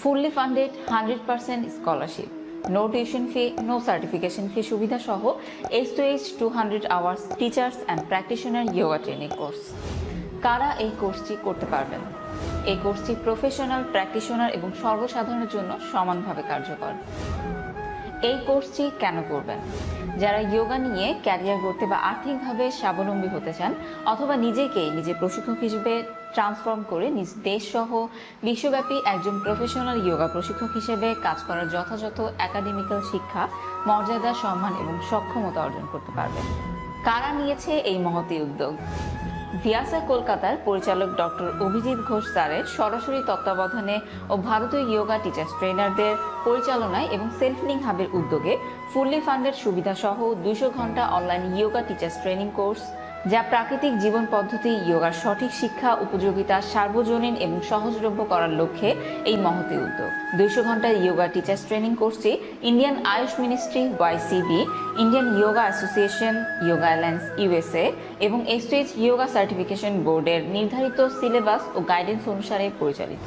Fully funded hundred percent scholarship no tuition fee no certification fee সুবিধা সহ H two H two hundred hours teachers and practitioner yoga training course কারা এই কোর্সটি করতে পারবেন? এই কোর্সটি প্রফেশনাল প্র্যাকটিশনার এবং সর্বসাধারণের জন্য সমানভাবে কার্যকর। এই কোর্সটি কেন করবেন? যারা যোগা নিয়ে ক্যারিয়ার গড়তে বা আর্থিকভাবে স্বাবলম্বী হতে চান, অথবা নিজেকে নিজের প্রশিক্ষক হিসেবে ট্রান্সফর্ম করে নিজ দেশ সহ বিশ্বব্যাপী একজন প্রফেশনাল যোগা প্রশিক্ষক হিসেবে কাজ করার যথাযথ একাডেমিক্যাল শিক্ষা, মর্যাদা, সম্মান এবং সক্ষমতা অর্জন করতে পারবেন। কারা নিয়েছে এই মহতি উদ্যোগ? ভিয়াসা কলকাতার পরিচালক ডক্টর অভিজিৎ ঘোষ স্যারের সরাসরি তত্ত্বাবধানে ও ভারতীয় ইয়োগা টিচার্স ট্রেনারদের পরিচালনায় এবং সেলফলিং হাবের উদ্যোগে ফুললি ফান্ডের সুবিধা সহ দুশো ঘণ্টা online yoga teachers training course যা প্রাকৃতিক জীবন পদ্ধতি ইয়োগার সঠিক শিক্ষা, উপযোগিতা, সার্বজনীন এবং সহজলভ্য করার লক্ষ্যে এই মহতি উদ্যোগ। দুইশো ঘণ্টা ইয়োগা টিচার্স ট্রেনিং কোর্সটি Indian Ayush ministry YCB Indian yoga association yoga alliance USA এবং এস্টেজ ইয়োগা সার্টিফিকেশন বোর্ডের নির্ধারিত সিলেবাস ও গাইডেন্স অনুসারে পরিচালিত।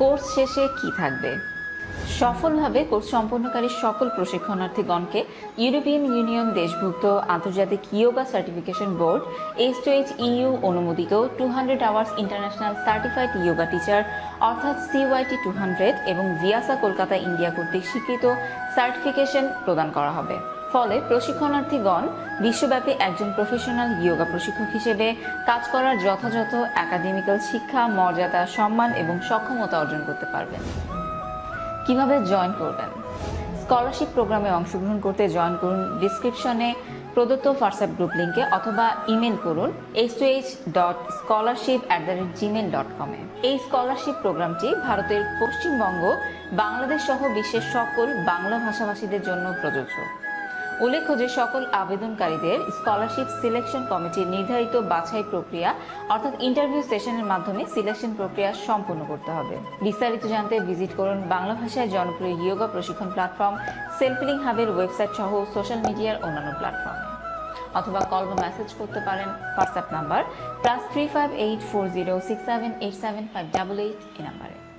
কোর্স শেষে কি থাকবে? সফলভাবে কোর্স সম্পন্নকারী সকল প্রশিক্ষণার্থীগণকে ইউরোপিয়ান ইউনিয়ন দেশভুক্ত আন্তর্জাতিক yoga certification board H two H U অনুমোদিত two hundred hours international certified yoga teacher অর্থাৎ সিওয়াইটি টু হান্ড্রেড এবং ভিয়াসা কলকাতা ইন্ডিয়া কর্তৃক স্বীকৃত সার্টিফিকেশন প্রদান করা হবে। ফলে প্রশিক্ষণার্থীগণ বিশ্বব্যাপী একজন প্রফেশনাল ইয়োগা প্রশিক্ষক হিসেবে কাজ করার যথাযথ একাডেমিক্যাল শিক্ষা, মর্যাদা, সম্মান এবং সক্ষমতা অর্জন করতে পারবেন। কীভাবে জয়েন করবেন? স্কলারশিপ প্রোগ্রামে অংশগ্রহণ করতে জয়েন করুন। ডিসক্রিপশনে প্রদত্ত হোয়াটসঅ্যাপ গ্রুপ লিঙ্কে অথবা ইমেল করুন H two H dot scholarship at the rate gmail dot কমে এই স্কলারশিপ প্রোগ্রামটি ভারতের পশ্চিমবঙ্গ, বাংলাদেশ সহ বিশ্বের সকল বাংলা ভাষাভাষীদের জন্য প্রযোজ্য। উল্লেখ্য যে সকল আবেদনকারীদের স্কলারশিপ সিলেকশন কমিটির নির্ধারিত বাছাই প্রক্রিয়া, অর্থাৎ ইন্টারভিউ সেশনের মাধ্যমে সিলেকশন প্রক্রিয়া সম্পন্ন করতে হবে। বিস্তারিত জানতে ভিজিট করুন বাংলা ভাষায় জনপ্রিয় ইয়োগা প্রশিক্ষণ প্ল্যাটফর্ম সেলফিলিং হাবের ওয়েবসাইট সহ সোশ্যাল মিডিয়ার অন্যান্য প্ল্যাটফর্মে অথবা কল বা মেসেজ করতে পারেন WhatsApp number plus three five eight four zero six seven eight seven five double eight এই নাম্বারে